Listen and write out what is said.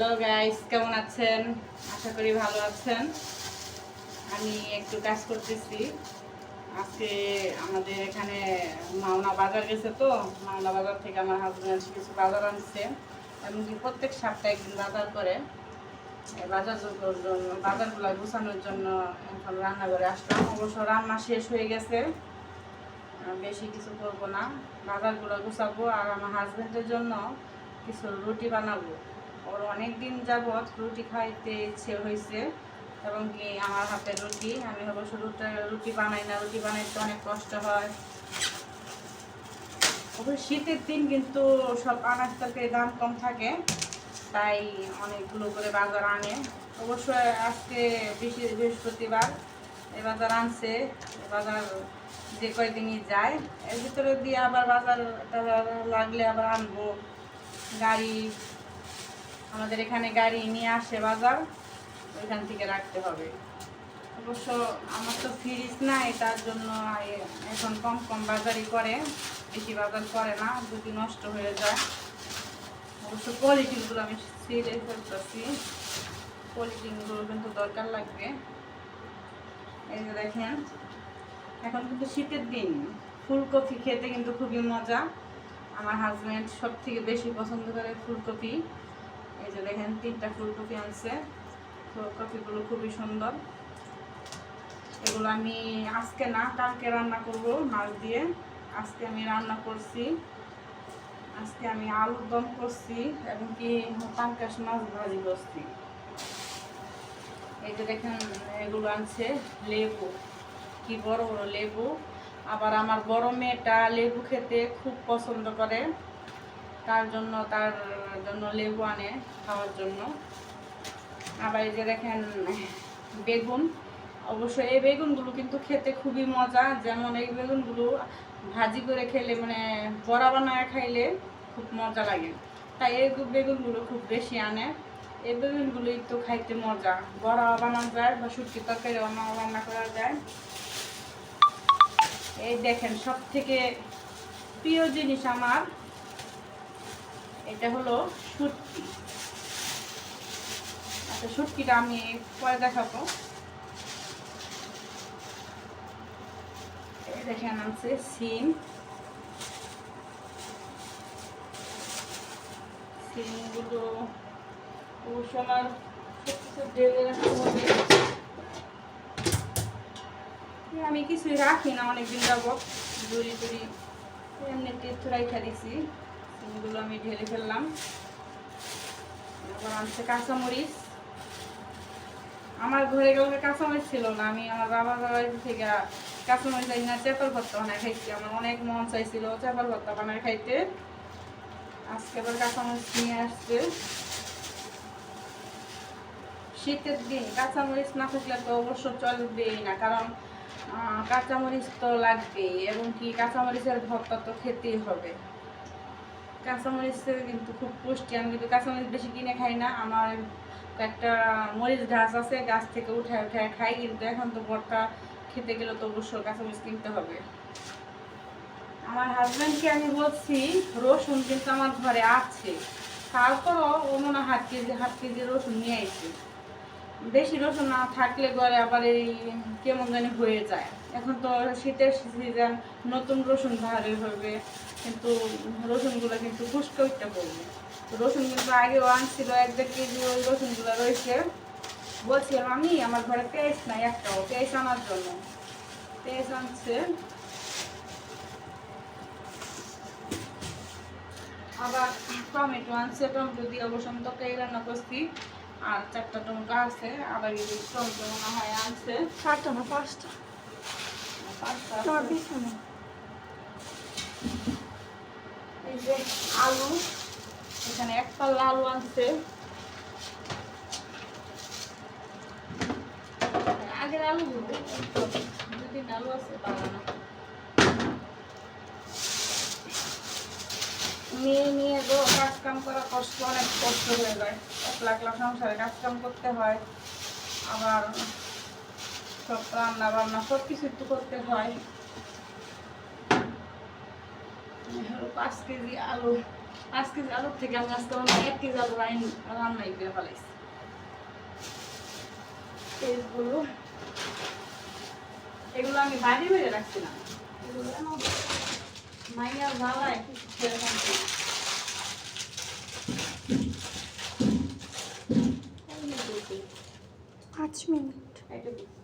Hello guys কেমন আছেন? আশা করি ভালো আছেন। আমি একটু কাজ করতেছি। আজকে আমাদের এখানে মাওনা বাজার গেছে তো। মাওনা বাজার থেকে আমার হাজব্যান্ড কিছু বাজার আনছে। এমনকি প্রত্যেক সপ্তাহে একদিন বাজার করে। বাজার জন্য বাজারগুলো গুছানোর জন্য এখন রান্নাঘরে আসলাম। অবশ্য রান্না শেষ হয়ে গেছে। বেশি কিছু করব না। বাজারগুলো গুছাবো আর আমার হাজব্যান্ডের জন্য কিছু রুটি বানাবো। ওর অনেক দিন যাবৎ রুটি খাইতে ইচ্ছে হয়েছে এবং কি আমার হাতে রুটি। আমি অবশ্য রুটি রুটি বানাই না, রুটি বানাইতে অনেক কষ্ট হয়। অবশ্য শীতের দিন কিন্তু সব আনাজ তরকারির দাম কম থাকে, তাই অনেকগুলো করে বাজার আনে। অবশ্য আজকে বেশি বৃহস্পতিবার, এ বাজার আনছে, এ বাজার যে কয়দিনই যায়, এর ভিতরে দিয়ে আবার বাজার লাগলে আবার আনব। গাড়ি আমাদের এখানে গাড়ি নিয়ে আসে বাজার, ওইখান থেকে রাখতে হবে। অবশ্য আমার তো ফ্রিজ নাই, তার জন্য এখন কম কম বাজারই করে, বেশি বাজার করে না যদি নষ্ট হয়ে যায়। অবশ্য কোয়ালিটিগুলো আমি সিলে ফেলতেছি। কোয়ালিটিগুলো কিন্তু দরকার লাগবে। এই যে দেখেন, এখন কিন্তু শীতের দিন। ফুলকপি খেতে কিন্তু খুবই মজা। আমার হাজব্যান্ড সব থেকে বেশি পছন্দ করে ফুলকপি। এই যে দেখেন, তিনটা ফুলকপি আনছে। ফুলকপিগুলো খুবই সুন্দর। এগুলো আমি আজকে না, কালকে রান্না করব মাছ দিয়ে। আজকে আমি রান্না করছি। আজকে আমি আলুর দম করছি এবং কি পাঙ্কাশ মাছ ভাজি করছি। এই যে দেখেন, এগুলো আনছে লেবু। কি বড় বড় লেবু। আবার আমার বড় মেয়েটা লেবু খেতে খুব পছন্দ করে। তার জন্য তার জন্য লেবু আনে খাওয়ার জন্য। আবার এই যে দেখেন, বেগুন। অবশ্য এই বেগুনগুলো কিন্তু খেতে খুবই মজা। যেমন এই বেগুনগুলো ভাজি করে খেলে মানে বড়া বানায় খাইলে খুব মজা লাগে। তাই এই বেগুনগুলো খুব বেশি আনে। এই বেগুনগুলোই তো খাইতে মজা। বড়া বানানো যায় বা শুটকি তরকারি রান্না করা যায়। এই দেখেন সব থেকে প্রিয় জিনিস আমার এটা হলো শুটকি। আচ্ছা শুটকিটা আমি পরে দেখাবো। দেখেন আছে সিম। সিমগুলো অবশ্য আমার আমি কিছুই রাখি না, অনেকদিন যাব জুড়ি টুড়ি এমনি তীর্থ রাইখা দিছি। সিমগুলো আমি ঢেলে ফেললাম। আবার আনছে কাঁচামরিচ। আমার ঘরে গেলে কাঁচামরিচ ছিল না, আমি আমার বাবার বাড়ি থেকে কাঁচামরিচ আই না চেপাল ভর্তা বানায় খাইছি। আমার অনেক মন চাইছিল চেপাল ভর্তা বানায় খাইতে। আজকে আবার কাঁচামরিচ নিয়ে আসছে শীতের দিন কাঁচামরিচ না থাকলে তো অবশ্য চলবেই না, কারণ কাঁচামরিচ তো লাগবেই, এবং কি কাঁচামরিচের ভর্তা তো খেতেই হবে। কাঁচামরিচের কিন্তু খুব পুষ্টি। আমি কিন্তু কাঁচামরিচ বেশি কিনে খাই না। আমার একটা মরিচ গাছ আছে, গাছ থেকে উঠায় উঠায় খাই, কিন্তু এখন তো ভর্তা খেতে গেলে তো অবশ্যই কাঁচামরিচ কিনতে হবে। আমার হাজব্যান্ডকে আমি বলছি, রসুন কিন্তু আমার ঘরে আছে। তারপরও ও মনে হাফ কেজি হাত কেজি রসুন নিয়ে আইছে। বেশি রসুন না থাকলে ঘরে আবার এই কেমন জানি হয়ে যায়। এখন তো শীতের সিজন নতুন রসুন ভারে হবে কিন্তু রসুনগুলো কিন্তু ফুসকে উঠতে পড়বে রসুন কিন্তু আগেও আনছিল, এক দেড় কেজি ওই রসুনগুলো রয়েছে। বলছিলাম আমি, আমার ঘরে পেঁয়াজ নাই একটাও, পেঁয়াজ আনার জন্য। পেঁয়াজ আনছে। আবার টমেটো আনছে, টমেটো দিয়ে অবশ্য তরকারি রান্না করছি। আর চারটা টমেটো আছে আবার টমেটো মনে হয় আনছে। চারটা না পাঁচটা? এই যে আলু এখানে এক পাল্লা আলু আনছে। আগের আলুগুলো দু তিন আলু আছে বানানো মেয়ে নিয়ে কাজ কাম করা কষ্ট অনেক কষ্ট হয়ে যায়। একলা সংসারে কাজ কাম করতে হয়, আবার সব রান্না বান্না সব কিছু একটু করতে হয়। পাঁচ কেজি আলু, পাঁচ কেজি আলুর থেকে আমি আজকে হয় এক কেজি আলু রাইন, রান্নাই করে ফেলাইছি। এগুলো এগুলো আমি বাড়ি বেড়ে রাখছিলাম। এগুলো যেন মাইয়া জ্বালায়, কিছু খেয়ে ফেলছি। এই যে দেখি, পাঁচ মিনিট এটা দিই।